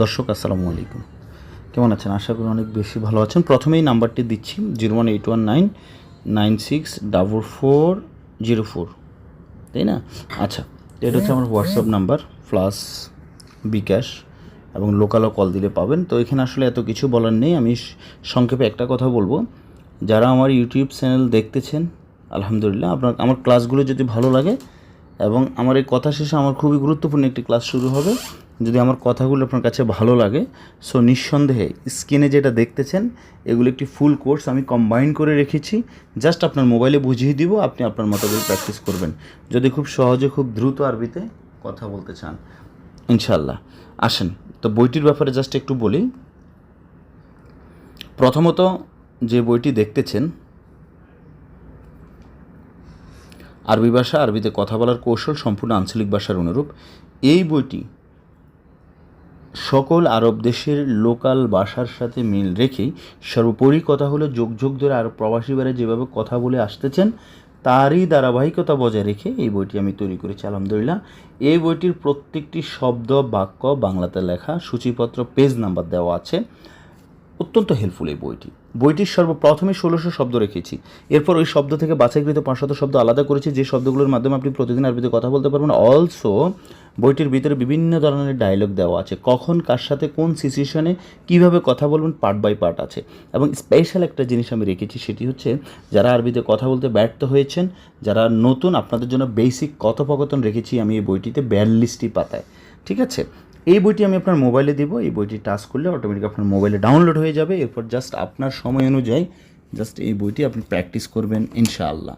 দর্শক, আসসালামু আলাইকুম। কেমন আছেন? আশা করি অনেক বেশি ভালো আছেন। প্রথমেই নাম্বারটি দিচ্ছি, zero one eight one nine nine six double four zero four. তাই না? আচ্ছা এটা হচ্ছে আমার হোয়াটসঅ্যাপ নাম্বার, প্লাস বিকাশ, এবং লোকালও কল দিলে পাবেন। তো এখানে আসলে এত কিছু বলার নেই। আমি সংক্ষেপে একটা কথা বলব। যারা আমার ইউটিউব চ্যানেল দেখতেছেন, আলহামদুলিল্লাহ, আপনার আমার ক্লাসগুলো যদি ভালো লাগে এবং আমার এই কথা শেষে আমার খুবই গুরুত্বপূর্ণ একটি ক্লাস শুরু হবে। যদি আমার কথাগুলো আপনার কাছে ভালো লাগে সো নিঃসন্দেহে স্ক্রিনে যেটা দেখতেছেন, এগুলো একটি ফুল কোর্স আমি কম্বাইন করে রেখেছি। জাস্ট আপনার মোবাইলে বুঝিয়ে দিব, আপনি আপনার মতো করে প্র্যাকটিস করবেন। যদি খুব সহজে, খুব দ্রুত আরবিতে কথা বলতে চান ইনশাল্লাহ আসেন, তো বইটির ব্যাপারে জাস্ট একটু বলি। প্রথমত যে বইটি দেখতেছেন আরবি ভাষা, আরবিতে কথা বলার কৌশল সম্পূর্ণ আঞ্চলিক ভাষার অনুরূপ। এই বইটি সকল আরব দেশের লোকাল ভাষার সাথে মিল রেখেই সর্বোপরি কথা হলো যোগ যোগ ধরে আরব প্রবাসীবারে যেভাবে কথা বলে আসতেছেন, তারই ধারাবাহিকতা বজায় রেখে এই বইটি আমি তৈরি করেছি, আলহামদুলিল্লাহ। এই বইটির প্রত্যেকটি শব্দ, বাক্য বাংলাতে লেখা, সূচিপত্র, পেজ নাম্বার দেওয়া আছে। অত্যন্ত হেল্পফুল এই বইটি। বইটির সর্বপ্রথমে ষোলোশো শব্দ রেখেছি। এরপর ওই শব্দ থেকে বাছাইকৃত পাঁচশত শব্দ আলাদা করেছি, যে শব্দগুলোর মাধ্যমে আপনি প্রতিদিন আরবিতে কথা বলতে পারবেন। অলসো বইটির ভিতরে বিভিন্ন ধরনের ডায়লগ দেওয়া আছে। কখন, কার সাথে, কোন সিচুয়েশনে কীভাবে কথা বলবেন পার্ট বাই পার্ট আছে। এবং স্পেশাল একটা জিনিস আমি রেখেছি, সেটি হচ্ছে যারা আরবিতে কথা বলতে ব্যর্থ হয়েছেন, যারা নতুন, আপনাদের জন্য বেসিক কথোপকথন রেখেছি আমি এই বইটিতে, বিয়াল্লিশটি পাতায়। ঠিক আছে? এই বইটি আমি আপনার মোবাইলে দিব, এই বইটি টাচ করলে অটোমেটিক আপনার মোবাইলে ডাউনলোড হয়ে যাবে। এরপর জাস্ট আপনার সময় অনুযায়ী জাস্ট এই বইটি আপনি প্র্যাকটিস করবেন ইনশাআল্লাহ।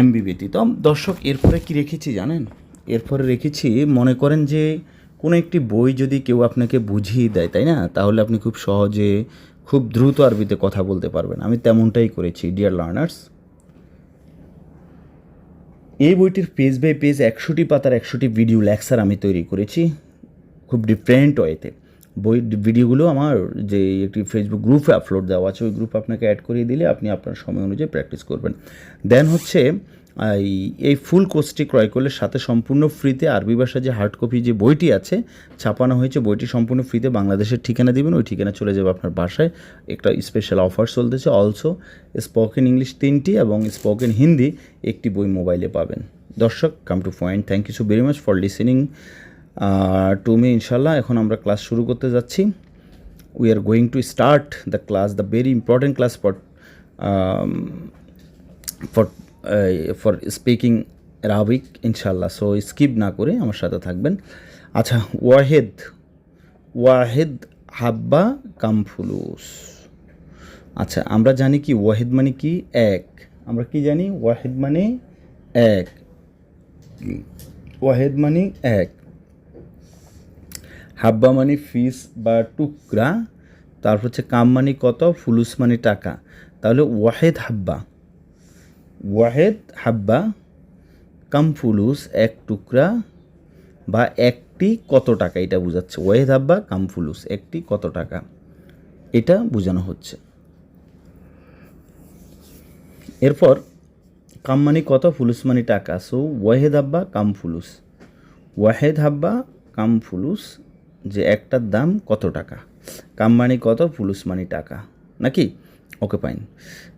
এমবি ব্যতীত দর্শক, এরপরে কি রেখেছি জানেন? এরপরে রেখেছি, মনে করেন যে কোনো একটি বই যদি কেউ আপনাকে বুঝিয়ে দেয়, তাই না? তাহলে আপনি খুব সহজে, খুব দ্রুত আরবিতে কথা বলতে পারবেন। আমি তেমনটাই করেছি ডিয়ার লার্নার্স এই বইটির পেজ বাই পেজ একশোটি পাতার একশোটি ভিডিও লেকচার আমি তৈরি করেছি। খুব ডিফারেন্ট ওয়েতে বই ভিডিওগুলো আমার যে একটি ফেসবুক গ্রুপে আপলোড দেওয়া আছে, ওই গ্রুপ আপনাকে অ্যাড করিয়ে দিলে আপনি আপনার সময় অনুযায়ী প্র্যাকটিস করবেন। দেন হচ্ছে, এই- এই ফুল কোর্সটি ক্রয় করলে সাথে সম্পূর্ণ ফ্রিতে আরবি ভাষা যে হার্ড কপি যে বইটি আছে, ছাপানো হয়েছে, বইটি সম্পূর্ণ ফ্রিতে বাংলাদেশের ঠিকানা দিবেন, ওই ঠিকানা চলে যাবে আপনার বাসায়। একটা স্পেশাল অফার চলতেছে অলসো স্পোকেন ইংলিশ তিনটি এবং স্পোকেন হিন্দি একটি বই মোবাইলে পাবেন। দর্শক come to point thank you so very much for listening to me ইনশাল্লাহ, এখন আমরা ক্লাস শুরু করতে যাচ্ছি। We are going to start the class the very important class for for for speaking Arabic ইনশাল্লাহ। সো স্কিপ না করে আমার সাথে থাকবেন। আচ্ছা ওয়াহেদ ওয়াহেদ হাব্বা কামফুলুস আচ্ছা আমরা জানি কি ওয়াহেদ মানে কি? এক। আমরা কি জানি? ওয়াহেদ মানে এক। ওয়াহেদ মানে এক। হাব্বা মানে ফিস বা টুকরা, তারপর হচ্ছে কাম মানে কত, ফুলুস মানে টাকা। তাহলে ওয়াহেদ হাব্বা। ওয়াহেদ হাব্বা, কাম ফুলুস, এক টুকরা বা একটি কত টাকা? এটা বোঝাচ্ছে। ওয়াহেদ হাব্বা, কাম ফুলুস, একটি কত টাকা? এটা বোঝানো হচ্ছে। এরপর, কাম মানে কত, ফুলুস মানে টাকা। সো ওয়াহেদ হাব্বা, কাম ফুলুস। ওয়াহেদ হাব্বা, কাম ফুলুস যে একটার দাম কত টাকা? কাম মানে কত ফুলুস মানে টাকা? নাকি? ওকে ফাইন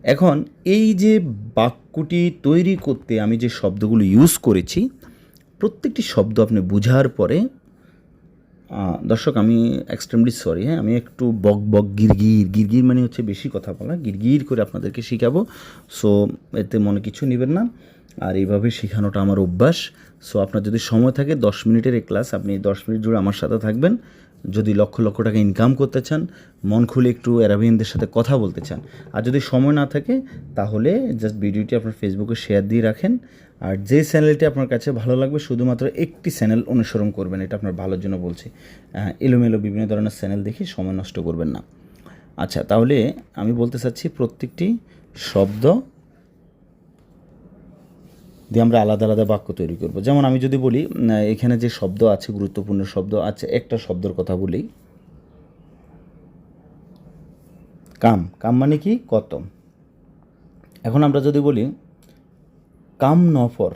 এখন এই যে বাক্যটি তৈরি করতে আমি যে শব্দগুলো ইউজ করেছি, প্রত্যেকটি শব্দ আপনি বুঝার পরে দর্শক, আমি এক্সট্রিমলি সরি হ্যাঁ? আমি একটু বক বক গিরগির গিরগির মানে হচ্ছে বেশি কথা বলা গিরগির করে আপনাদেরকে শেখাবো। সো এতে মনে কিছু নেবেন না। আর এইভাবে শেখানোটা আমার অভ্যাস। সো আপনার যদি সময় থাকে, দশ মিনিটের এই ক্লাস আপনি দশ মিনিট জুড়ে আমার সাথে থাকবেন। যদি লক্ষ লক্ষ টাকা ইনকাম করতে চান, মন খুলে একটু অ্যারাবিয়ানদের সাথে কথা বলতে চান। আর যদি সময় না থাকে, তাহলে জাস্ট ভিডিওটি আপনার ফেসবুকে শেয়ার দিয়ে রাখেন। আর যে চ্যানেলটি আপনার কাছে ভালো লাগবে, শুধুমাত্র একটি চ্যানেল অনুসরণ করবেন, এটা আপনার ভালোর জন্য বলছি। এলোমেলো বিভিন্ন ধরনের চ্যানেল দেখে সময় নষ্ট করবেন না। আচ্ছা তাহলে আমি বলতে চাচ্ছি, প্রত্যেকটি শব্দ দিয়ে আমরা আলাদা আলাদা বাক্য তৈরি করব। যেমন আমি যদি বলি এখানে যে শব্দ আছে, গুরুত্বপূর্ণ শব্দ আছে, একটা শব্দের কথা বলি। কাম। কাম মানে কি? কত এখন আমরা যদি বলি, কাম নফর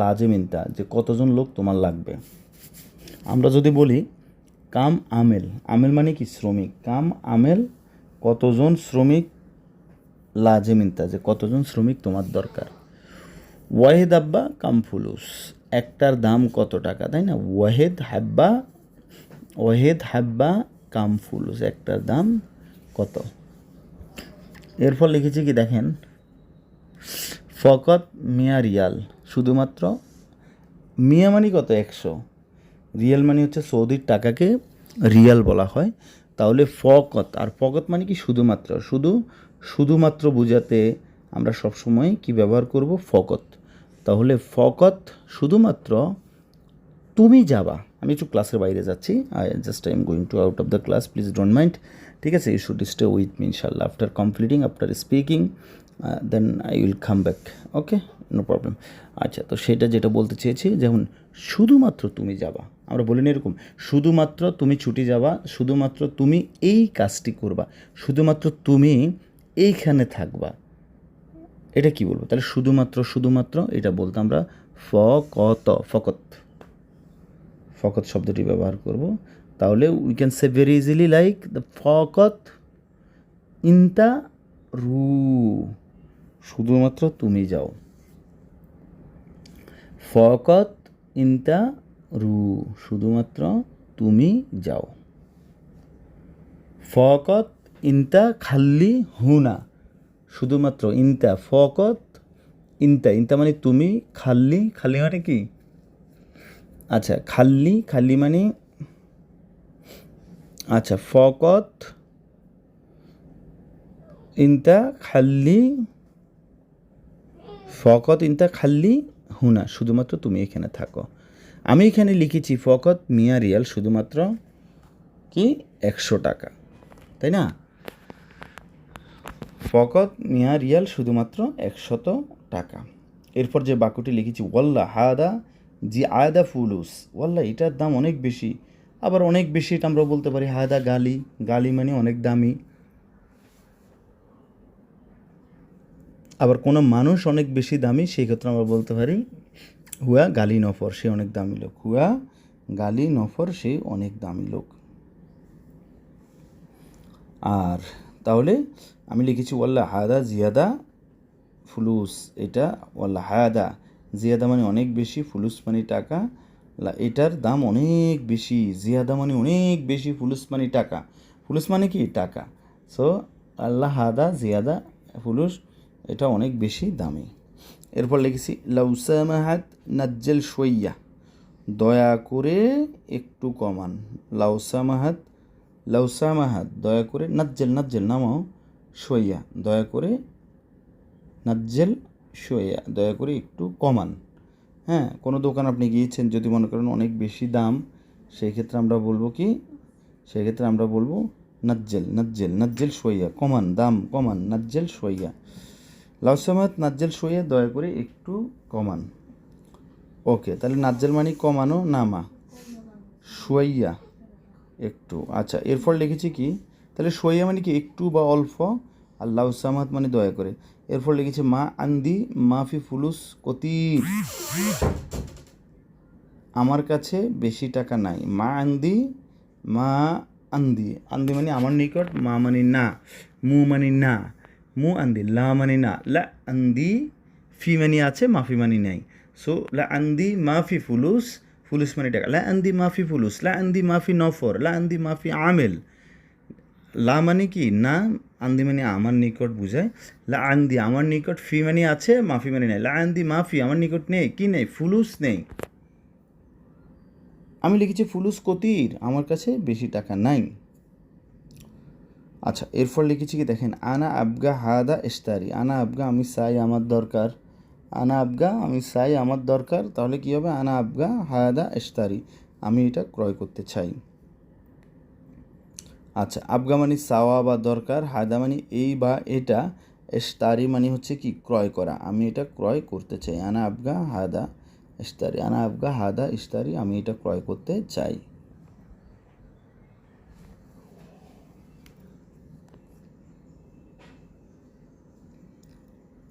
লাজেমিনতা যে কতজন লোক তোমার লাগবে। আমরা যদি বলি, কাম আমেল। আমেল মানে কি? শ্রমিক। কাম আমেল, কতজন শ্রমিক লাজেমিন যে কতজন শ্রমিক তোমার দরকার। ওয়াহেদ আব্বা কামফুলুস। একটার দাম কত টাকা? তাই না? ওয়াহেদ হাব্বা ওয়াহেদ হাব্বা কামফুলুস। একটার দাম কত? এরপর লিখেছি কি দেখেন? ফকত মিয়া রিয়াল। শুধুমাত্র মিয়া মানি কত? একশো। রিয়াল মানি হচ্ছে সৌদির টাকাকে রিয়াল বলা হয়। তাহলে ফকত, আর ফকত মানে কি শুধুমাত্র? শুধু, শুধুমাত্র বোঝাতে আমরা সবসময় কি ব্যবহার করব? ফকত। তাহলে ফকত শুধুমাত্র তুমি যাবা। আমি একটু ক্লাসের বাইরে যাচ্ছি। I just I am going to out of the class, please don't mind. ঠিক আছে you should stay with me ইনশাল্লাহ after completing after speaking then I will come back okay no problem আচ্ছা তো সেটা যেটা বলতে চেয়েছি, যেমন শুধুমাত্র তুমি যাবা। আমরা বলিনি এরকম, শুধুমাত্র তুমি ছুটি যাবা, শুধুমাত্র তুমি এই কাজটি করবা, শুধুমাত্র তুমি এইখানে থাকবা। এটা কি বলব? তাহলে শুধুমাত্র শুধুমাত্র এটা বলতে আমরা ফকত ফকত। ফকত শব্দটি ব্যবহার করব। তাহলে we can say very easily like the ফকত ইনতা রু। শুধুমাত্র তুমি যাও। ফকত ইনতা রু। শুধুমাত্র তুমি যাও। ফকত ইনতা খাল্লি হুনা। শুধুমাত্র ইনতা, ফকত, ইনতা ইনতা মানে তুমি, খাল্লি খাল্লি মানে কি? আচ্ছা খাল্লি খাল্লি মানে আচ্ছা ফকত, ইনতা, খাল্লি, ফকত, ইনতা, খাল্লি, হুনা, শুধুমাত্র তুমি এখানে থাকো। আমি এখানে লিখেছি ফকত মিয়া রিয়াল শুধুমাত্র কি? একশো টাকা, তাই না? ফকত মিয়া রিয়াল শুধুমাত্র একশত টাকা। এরপর যে বাক্যটি লিখেছি, ওয়াল্লা হাদা জি আয়দা ফুলুস। ওয়াল্লা, এটার দাম অনেক বেশি। আবার অনেক বেশি এটা আমরা বলতে পারি হায়দা গালি। গালি মানে অনেক দামি। আবার কোনো মানুষ অনেক বেশি দামি, সেই ক্ষেত্রে আমরা বলতে পারি, হুয়া গালি নফর, সে অনেক দামি লোক। হুয়া গালি নফর, সে অনেক দামি লোক। আর তাহলে আমি লিখেছি, ওয়াল্লা হায়দা জিয়াদা ফুলুস। এটা, ওয়াল্লা হায়াদা জিয়াদা মানে অনেক বেশি, ফুলুস মানে টাকা। এটার দাম অনেক বেশি, জিয়াদা মানে অনেক বেশি, ফুলুস মানে টাকা। ফুলুস মানে কি? টাকা। সো, আল্লাহ হাদা জিয়াদা ফুলুস। এটা অনেক বেশি দামি। এরপর লিখেছি লাউসামাহাত নাজ্জেল সইয়া দয়া করে একটু কমান। লাউসামাহাত লাউসামাহাত দয়া করে নাজ্জেল নাজ্জেল নামাও সইয়া দয়া করে নাজ্জেল সইয়া দয়া করে একটু কমান। হ্যাঁ কোনো দোকান আপনি গিয়েছেন যদি মনে করেন অনেক বেশি দাম সেই ক্ষেত্রে আমরা বলব কি? সেই ক্ষেত্রে আমরা বলব নাজ্জেল নাজ্জেল নাজ্জেল সইয়া কমান, দাম কমান, নাজ্জেল সইয়া লাউসামাত নাজ্জেল সইয়া দয়া করে একটু কমান। ওকে, তাহলে নাজ্জেল মানে কমানো, নামা। সইয়া একটু। আচ্ছা এরপর লিখেছি কি? তাহলে সইয়া মানে কি একটু বা অল্প? আর লাউসামাত মানে দয়া করে। এরপর লিখেছি, মা আন্দি মাফি ফুলুস কতির আমার কাছে বেশি টাকা নাই। মা আন্দি মা আন্দি। আন্দি মানে আমার নিকট, মা মানে না, মু মানে না, মু আন্দি, লা মানে না, লা আন্দি, ফি মানে আছে মাফি মানে নাই। সো, লা আন্দি মাফি ফুলুস ফুলুস মানে টাকা লা আন্দি মাফি ফুলুস, লা আন্দি মাফি নফর, লা আন্দি মাফি আমেল। লা মানে কি? না, আন্দি মানে আমার নিকট বুঝায়। লা আন্দি আমার নিকট ফি মানে আছে মাফি মানে নেই। লা আন্দি মাফি আমার নিকট নেই, কি নেই? ফুলুস নেই। আমি লিখেছি ফুলুস কতির, আমার কাছে বেশি টাকা নাই। আচ্ছা এরপর লিখেছি কি দেখেন, আনা আবগা হাদা ইস্তারি আনা আবগা আমি চাই আমার দরকার। আনা আবগা, আমি চাই আমার দরকার, তাহলে কি হবে? আনা আবগা হায়াদা ইস্তারি আমি এটা ক্রয় করতে চাই। আচ্ছা আবগা মানে চাওয়া বা দরকার হায়দা মানে এই বা এটা ইস্তারি মানে হচ্ছে কি? ক্রয় করা, আমি এটা ক্রয় করতে চাই। আনা আবগা হায়দা ইস্তারি আনা আবগা হাদা ইস্তারি আমি এটা ক্রয় করতে চাই।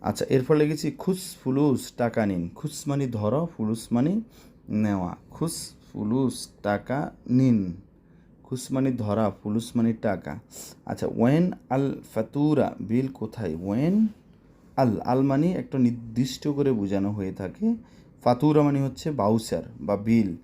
আচ্ছা এরপর লিখেছি, খুস ফুলুস টাকা নিন। খুস মানে ধরো, ফুলুস মানে নেওয়া। খুস ফুলুস টাকা নিন। হুস মানে ধরা, ফুলুস মানে টাকা। আচ্ছা ওয়েন আল ফাতুরা, বিল কোথায়? ওয়েন আল আল মানে একটা নির্দিষ্ট করে বোঝানো হয়ে থাকে। ফাতুরা মানে হচ্ছে বাউচার বা বিল।